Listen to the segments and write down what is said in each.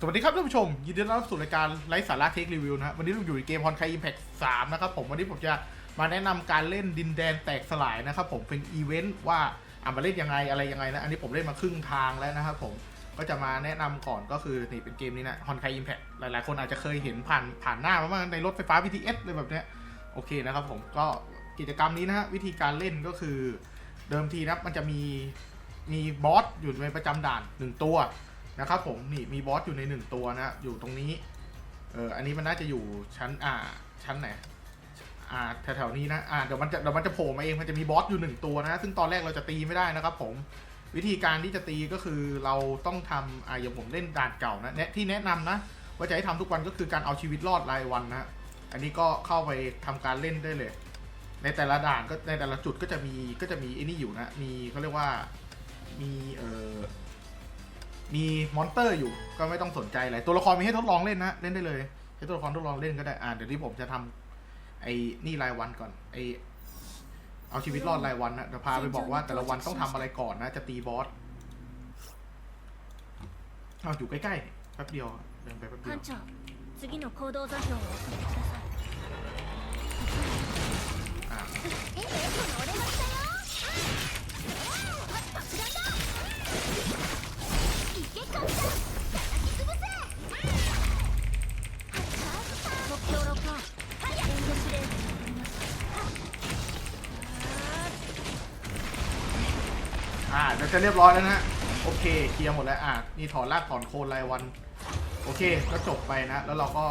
สวัสดีครับท่านผู้ชม ยินดีต้อนรับสู่รายการไลฟ์สาระเทครีวิวนะฮะวันนี้เราอยู่ในเกมฮอนไคอิมแพคสามนะครับผมวันนี้ผมจะมาแนะนำการเล่นดินแดนแตกสลายนะครับผมเป็นอีเวนต์ว่าอ่ามาเล่นยังไงอะไรยังไงนะ อันนี้ผมเล่นมาครึ่งทางแล้วนะครับผมก็จะมาแนะนำก่อนก็คือนี่เป็นเกมนี้นะฮอนไคอิมแพคหลายๆ คนอาจจะเคยเห็นผ่านผ่านหน้ามาบ้างในรถไฟฟ้า BTS เลยแบบเนี้ยโอเคนะครับผมก็กิจกรรมนี้นะฮะวิธีการเล่นก็คือเดิมทีนะมันจะมีมีบอสอยู่ในประจำด่านหนึ่งตัว นะครับผมนี่มีบอสอยู่ในหนึ่งตัวนะอยู่ตรงนี้เอออันนี้มันน่าจะอยู่ชั้นอ่าชั้นไหนอ่าแถวๆนี้นะอ่าเดี๋ยวมันจะเดี๋ยวมันจะโผล่มาเองมันจะมีบอสอยู่หนึ่งตัวนะ ซึ่งตอนแรกเราจะตีไม่ได้นะครับ ผมวิธีการที่จะตีก็คือเราต้องทำอ่าอย่างผมเล่นด่านเก่านะแนะที่แนะนำนะว่าจะให้ทำทุกวันก็คือการเอาชีวิตรอดรายวันนะอันนี้ก็เข้าไปทำการเล่นได้เลย ในแต่ละด่านก็ในแต่ละจุดก็จะมีก็จะมีไอ้นี่อยู่นะมีเขาเรียกว่ามีเอ่อ มีมอนเตอร์อยู่ก็ไม่ต้องสนใจอะไรตัวละครมีให้ทดลองเล่นนะเล่นได้เลยให้ตัวละครทดลองเล่นก็ได้อ่าเดี๋ยวที่ผมจะทำไอ้นี่รายวันก่อนไอเอาชีวิตรอดรายวันนะเดี๋ยวพาไปบอกว่าแต่ละวันต้องทำอะไรก่อนนะ จะตีบอสเอาอยู่ใกล้ๆนี่แป๊บเดียวเดินไปแป๊บเดียว อ่าเดี๋ยวจะเรียบร้อยแล้วนะฮะโอเคเคลียร์หมดแล้วอ่านี่ถอนรากถอนโคนรายวัน โอเคก็จบไปนะ แล้วเราก็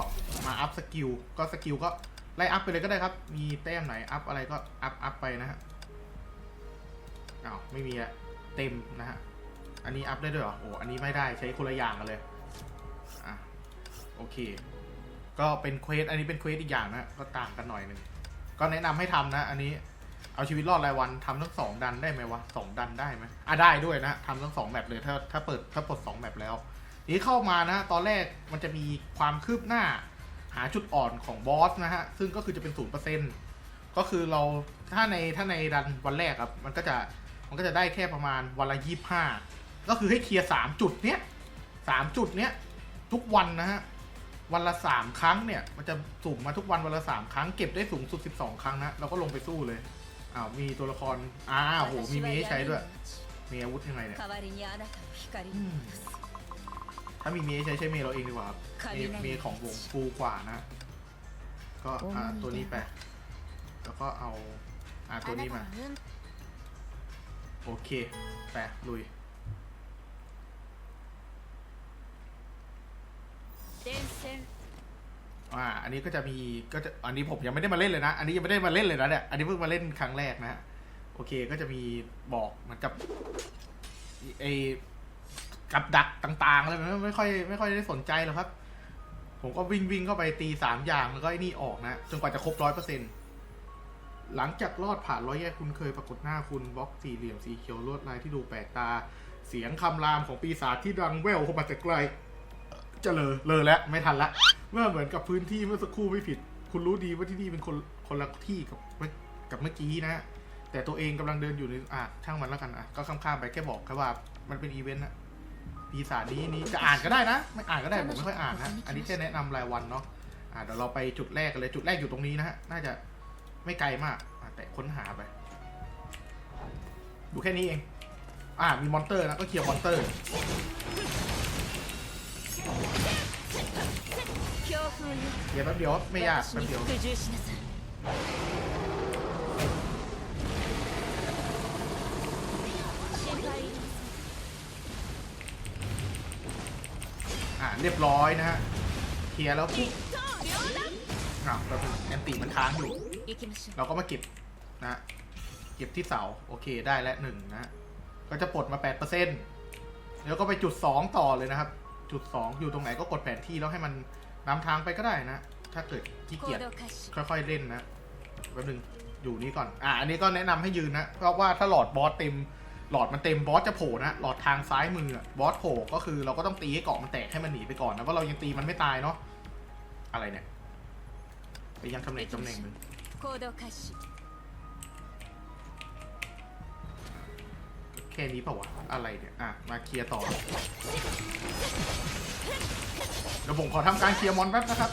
มาอัพสกิลก็สกิลก็ไล่อัพไปเลยก็ได้ครับ มีแต้มไหนอัพอะไรก็อัพอัพไปนะฮะอ้าวไม่มีอะเต็มนะฮะอันนี้อัพได้ด้วยเหรอโอ้อันนี้ไม่ได้ใช้คนละอย่างกันเลยอะโอเค ก็เป็นเควสอันนี้เป็นเควสอีกอย่างนะก็ต่างกันหน่อยหนึ่งก็แนะนำให้ทำนะ อันนี้ เอาชีวิตรอดรายวันทำทั้งสองดันได้ไหมวะสองดันได้ไหมอะได้ด้วยนะทำทั้งสองแมปเลยถ้าถ้าเปิดถ้าปลดสองแมปแล้วนี้เข้ามานะ ตอนแรกมันจะมีความคืบหน้า หาจุดอ่อนของบอสนะฮะ ซึ่งก็คือจะเป็นศูนย์เปอร์เซ็นต์ก็คือเราถ้าในถ้าในดันวันแรกครับ มันก็จะมันก็จะได้แค่ประมาณวันละยี่ห้าก็คือให้เคลียร์สามจุดเนี้ยสามจุดเนี้ยทุกวันนะฮะวันละสามครั้งเนี่ย มันจะสุ่มมาทุกวันวันละสามครั้งเก็บได้สูงสุดสิบสองครั้งนะเราก็ลงไปสู้เลย อ้าวมีตัวละครอ้าวโหมีมีให้ใช้ด้วย มีอาวุธยังไงเนี่ยถ้ามีมีให้ใช้ใช้เมย์เราเองดีกว่ามีมีของวงฟูกว่านะ ก็อ่าตัวนี้ไปแล้วก็เอาอ่าตัวนี้มา โอเคไปลุย電線 อ่า อันนี้ก็จะมีก็จะอันนี้ผมยังไม่ได้มาเล่นเลยนะ อันนี้ยังไม่ได้มาเล่นเลยนะเนี่ย อันนี้เพิ่งมาเล่นครั้งแรกนะฮะ โอเค ก็จะมีบอกเหมือนกับไอกับดักต่างๆอะไรแบบนั้ไม่ค่อยไม่ค่อยได้สนใจหรอกครับ ผมก็วิ่งวิ่งเข้าไปตีสามอย่างแล้วก็ไอ้นี่ออกนะจนกว่าจะครบร้อยเปอร์เซ็นต์หลังจากรอดผ่านร้อยแยกคุณเคยปรากฏหน้าคุณบล็อกสี่เหลี่ยมสีเขียวลวดลายที่ดูแปลกตา เสียงคำรามของปีศาจที่ดังแว่วเข้ามาแต่ไกล จะเลอเลอแล้วไม่ทันละเมื่อเหมือนกับพื้นที่เมื่อสักครู่ไม่ผิด คุณรู้ดีว่าที่นี่เป็นคนคนละที่กับกับเมื่อกี้นะ แต่ตัวเองกำลังเดินอยู่ในอะช่างมันแล้วกันอะก็ข้ามๆไปแค่บอกครับว่ามันเป็นอีเวนต์นะปีศาจนี้นี้จะอ่านก็ได้นะ ไม่อ่านก็ได้ผมไม่ค่อยอ่านนะอันนี้แค่แนะนำรายวันเนาะอะเดี๋ยวเราไปจุดแรกกันเลยจุดแรกอยู่ตรงนี้นะฮะน่าจะไม่ไกลมากแต่ค้นหาไปดูแค่นี้เอง อ่ามีมอนเตอร์นะก็เคลียร์มอนเตอร์ เดี๋ยวแป๊บเดียวไม่ยากแป๊บเดียวอ่าเรียบร้อยนะฮะเคลียร์แล้วปุ๊บอ้าเราแอนตี้มันค้างอยู่ เราก็มาเก็บนะ เก็บที่เสา โอเคได้และหนึ่งนะ ก็จะปลดมา 8%แล้วก็ไปจุด 2 ต่อเลยนะครับุดสองอยู่ตรงไหนก็กดแผนที่แล้วให้มันนำทางไปก็ได้นะ ถ้าเกิดขี้เกียจค่อยๆเล่นนะแป๊บนึงอยู่นี้ก่อน อะ อันนี้ก็แนะนำให้ยืนนะ เพราะว่าถ้าหลอดบอสเต็ม หลอดมันเต็มบอสจะโผล่นะ หลอดทางซ้ายมือบอสโผล่ก็คือเราก็ต้องตีให้เกาะมันแตกให้มันหนีไปก่อนนะ ว่าเรายังตีมันไม่ตายเนาะ อะไรเนี่ย ไปยังตำแหน่งตำแหน่งมัน แค่นี้เปล่าวะ อะไรเนี่ย อะ มาเคลียร์ต่อ เดี๋ยวผมขอทำการเคลียร์มอนแป๊บนะครับ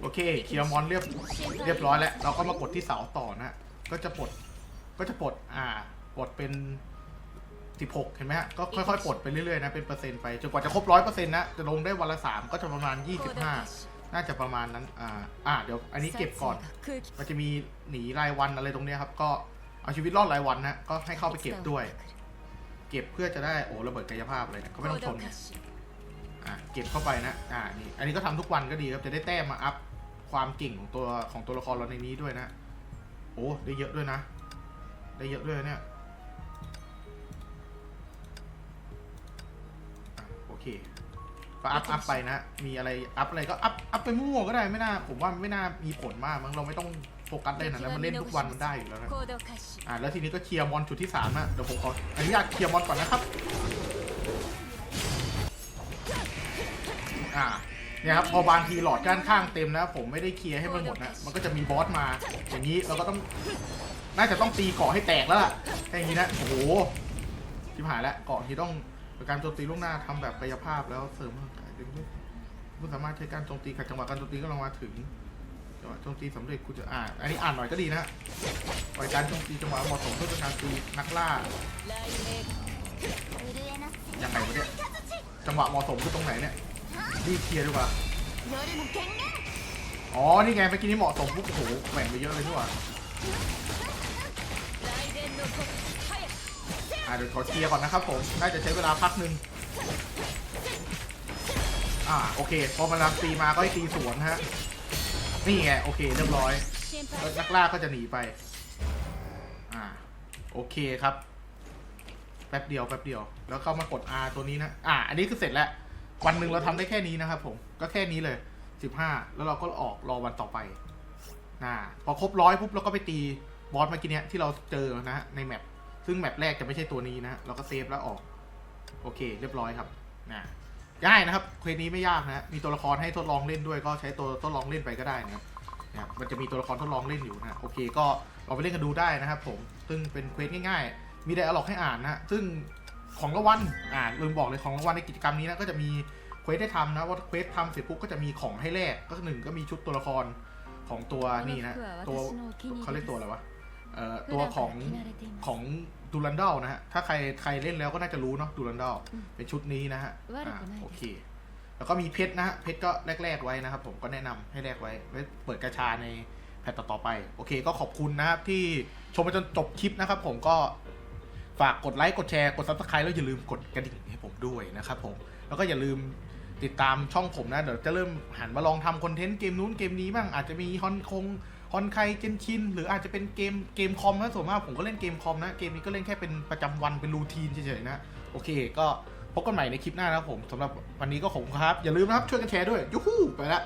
โอเค เคลียร์มอนเรียบเรียบร้อยแล้ว เราก็มากดที่เสาต่อนะฮะก็จะปลด ก็จะปลด อ่า ปลดเป็น16เห็นไหมฮะ ก็ค่อยๆ ปลดไปเรื่อยๆนะ เป็นเปอร์เซ็นต์ไป จนกว่าจะครบร้อยเปอร์เซ็นต์นะ จะลงได้วันละ3ก็จะประมาณ 25 น่าจะประมาณนั้น อ่า อ่า เดี๋ยว อันนี้เก็บก่อน空気มันจะมีหนีรายวันอะไรตรงเนี้ยครับ ก็เอาชีวิตรอดรายวันนะ ก็ให้เข้าไปเก็บด้วย เก็บเพื่อจะได้ โอ้ ระเบิดกายภาพอะไรเนี่ยเขาไม่ต้องทนเนี่ยอะเก็บเข้าไปนะ อ่า นี่ อันนี้ก็ทำทุกวันก็ดีครับ จะได้แต้มมาอัพความเก่งของตัวของตัวละครเราในนี้ด้วยนะ โอ้ ได้เยอะด้วยนะ ได้เยอะด้วยเนี่ยอะโอเค ก็อัพอัพไปนะมีอะไรอัพอะไรก็อัพอัพไปมั่วก็ได้ไม่น่า ผมว่าไม่น่ามีผลมากมั้งเราไม่ต้องโฟกัสได้นะแล้วมันเล่นทุกวันมันได้อยู่แล้วนะอ่าแล้วทีนี้ก็เคลียร์มอนจุดที่สามนะเดี๋ยวผมขออนุญาตเคลียร์มอนก่อนนะครับอ่าเนี่ยครับพอบางทีหลอดก้านข้างเต็มนะผมไม่ได้เคลียร์ให้มันหมดนะมันก็จะมีบอสมา อย่างนี้เราก็ต้องน่าจะต้องตีเกาะให้แตกแล้วล่ะอย่างนี้นะโอ้โหชิบหานแล้วเกาะที่ต้อง การโจมตีลูกหน้าทำแบบกายภาพแล้วเสริมร่างกายดึงด้คุณสามารถใช้การโจมตีขัดจังหวะการโจมตีก็ลองมาถึงจังหวะโจมตีสำเร็จคุณจะอ่าน อันนี้อ่านหน่อยก็ดีนะปล่อยการโจมตีจังหวะเหมาะสมเพื่อการตีนักล่ายังไงวะเนี่ยจังหวะเหมาะสมคือตรงไหนเนี่ยรีเคลียร์ดีกว่าอ๋อ นี่ไงเมื่อกี้นี้เหมาะสมปุ๊บโอ้โหแบ่งไปเยอะเลยดีกว่า อ่าเดี๋ยวขอเคลียร์ก่อนนะครับผมน่าจะใช้เวลาพักหนึ่งอ่าโอเค พอมันรังตีมาก็ให้ตีสวนฮะ นี่ไงโอเคเรียบร้อยแล้วนักล่าก็จะหนีไป อ่าโอเคครับ แป๊บเดียวแป๊บเดียว แล้วเข้ามากด R ตัวนี้นะ อ่า อันนี้คือเสร็จแล้ว วันหนึ่งเราทำได้แค่นี้นะครับผม ก็แค่นี้เลยสิบห้าแล้วเราก็ออกรอวันต่อไปน่าพอครบร้อยปุ๊บเราก็ไปตีบอสเมื่อกี้เนี้ยที่เราเจอนะฮะในแมป ซึ่งแมปแรกจะไม่ใช่ตัวนี้นะเราก็เซฟแล้วออก โอเค เรียบร้อยครับนะง่ายนะครับเควสนี้ไม่ยากนะมีตัวละครให้ทดลองเล่นด้วยก็ใช้ตัวทดลองเล่นไปก็ได้นะครับนะครับมันจะมีตัวละครทดลองเล่นอยู่นะโอเค ก็ลองไปเล่นกันดูได้นะครับผมซึ่งเป็นเควสง่ายๆ มีไดอะล็อกให้อ่านนะซึ่งของรางวัลอ่าลืมบอกเลยของรางวัลในกิจกรรมนี้นะก็จะมีเควสให้ทำนะว่าเควสทำเสร็จปุ๊บก็จะมีของให้แลกก็หนึ่งก็มีชุดตัวละครของตัวนี่นะตัวเขาเรียกตัวอะไรวะ ตัวของของดูรันดอลนะฮะ ถ้าใครใครเล่นแล้วก็น่าจะรู้เนาะดูรันดอลเป็นชุดนี้นะฮะอ่าโอเค แล้วก็มีเพชรนะฮะ เพชรก็แลกๆ ไว้นะครับ ผมก็แนะนำให้แลกไว้ไว้เปิดกระชาในแพทต่อๆไป โอเค ก็ขอบคุณนะครับที่ชมมาจนจบคลิปนะครับ ผมก็ฝากกดไลค์กดแชร์กดซับสไครต์แล้วอย่าลืมกดกระดิ่งให้ผมด้วยนะครับผมแล้วก็อย่าลืมติดตามช่องผมนะ เดี๋ยวจะเริ่มหันมาลองทำคอนเทนต์เกมนู้นเกมนี้บ้างอาจจะมีฮอนคง ฮอนไคเจนชินหรืออาจจะเป็นเกมเกมคอมนะส่วนมากผมก็เล่นเกมคอมนะ เกมนี้ก็เล่นแค่เป็นประจำวันเป็นรูทีนเฉยๆนะ โอเค ก็พบกันใหม่ในคลิปหน้านะครับผมสำหรับวันนี้ก็ขอบคุณครับ อย่าลืมนะครับ ช่วยกันแชร์ด้วยยูฮูไปละ